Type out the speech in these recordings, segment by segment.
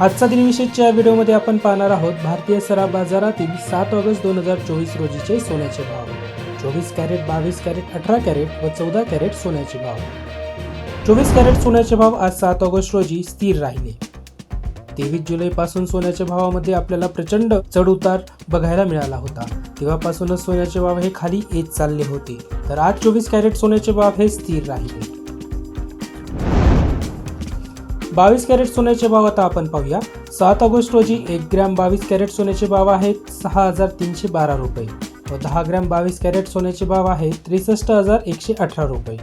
आजचा दिनविशेषच्या व्हिडिओमध्ये आपण पाहणार आहोत भारतीय सराफ बाजारातील सात ऑगस्ट दोन हजार चोवीस रोजीचे सोन्याचे भाव. चोवीस कॅरेट बावीस कॅरेट अठरा कॅरेट व चौदा कॅरेट सोन्याचे भाव. चोवीस कॅरेट सोन्याचे भाव आज सात ऑगस्ट रोजी स्थिर राहिले. तेवीस जुलैपासून सोन्याच्या भावामध्ये आपल्याला प्रचंड चढउतार बघायला मिळाला होता. तेव्हापासूनच सोन्याचे भाव हे खाली येत चालले होते. तर आज चोवीस कॅरेट सोन्याचे भाव हे स्थिर राहिले. बावीस कॅरेट सोन्याचे भाव आता आपण पाहूया. सात ऑगस्ट रोजी एक ग्रॅम बावीस कॅरेट सोन्याचे भाव आहेत सहा हजार तीनशे बारा रुपये. व दहा ग्रॅम बावीस कॅरेट सोन्याचे भाव आहे त्रेसष्ट हजार एकशे अठरा रुपये.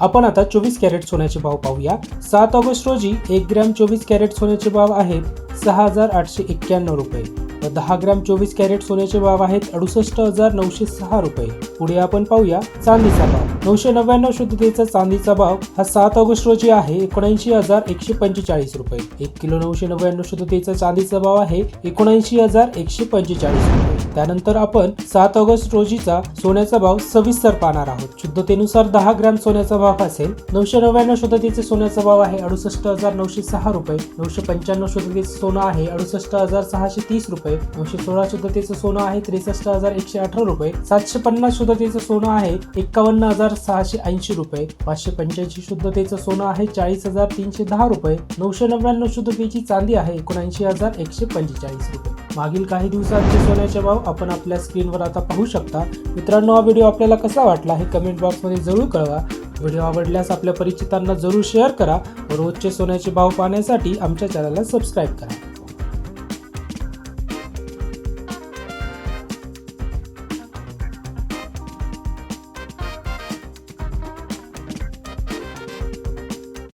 आपण आता चोवीस कॅरेट सोन्याचे भाव पाहूया. सात ऑगस्ट रोजी एक ग्रॅम चोवीस कॅरेट सोन्याचे भाव आहेत सहा हजार आठशे एक्क्याण्णव रुपये. व दहा ग्रॅम चोवीस कॅरेट सोन्याचे भाव आहेत अडुसष्ट हजार नऊशे सहा रुपये. पुढे आपण पाहूया चांदीचा भाव. नऊशे नव्याण्णव शुद्धतेचा चांदीचा भाव हा सात ऑगस्ट रोजी आहे. एकोणऐंशी हजार एकशे पंचेचाळीस रुपये. एक किलो नऊशे नव्याण्णव शुद्धतेचा चांदीचा भाव आहे. एकोणऐंशी हजार एकशे पंचेचाळीस रुपये. त्यानंतर आपण सात ऑगस्ट रोजीचा सोन्याचा भाव सविस्तर पाहणार आहोत. शुद्धतेनुसार दहा ग्रॅम सोन्याचा भाव असेल. नऊशे नव्याण्णव शुद्धतेचे सोन्याचा भाव आहे अडुसष्ट हजार नऊशे सहा रुपये. नऊशे पंच्याण्णव शुद्धतेचं सोनं आहे अडुसष्ट हजार सहाशे तीस रुपये. नऊशे सोळा शुद्धतेचं सोनं आहे त्रेसष्ट हजार एकशे अठरा रुपये. सातशे पन्नास शुद्धतेचं सोनं आहे. एकावन्न हजार सहाशे ऐंशी रुपये पाचशे पंच्याऐंशी शुद्धतेचं सोनं आहे चाळीस हजार तीनशे दहा रुपये नऊशे नव्याण्णव शुद्धतेची चांदी आहे एकोणऐंशी हजार एकशे पंचेचाळीस रुपये. मागील काही दिवसांचे सोन्याचे भाव आपण आपल्या स्क्रीनवर आता पाहू शकता. मित्रांनो हा व्हिडिओ आपल्याला कसा वाटला हे कमेंट बॉक्समध्ये जरूर कळवा. व्हिडिओ आवडल्यास आपल्या परिचितांना जरूर शेअर करा. व रोजचे सोन्याचे भाव पाहण्यासाठी आमच्या चॅनलला सबस्क्राईब करा.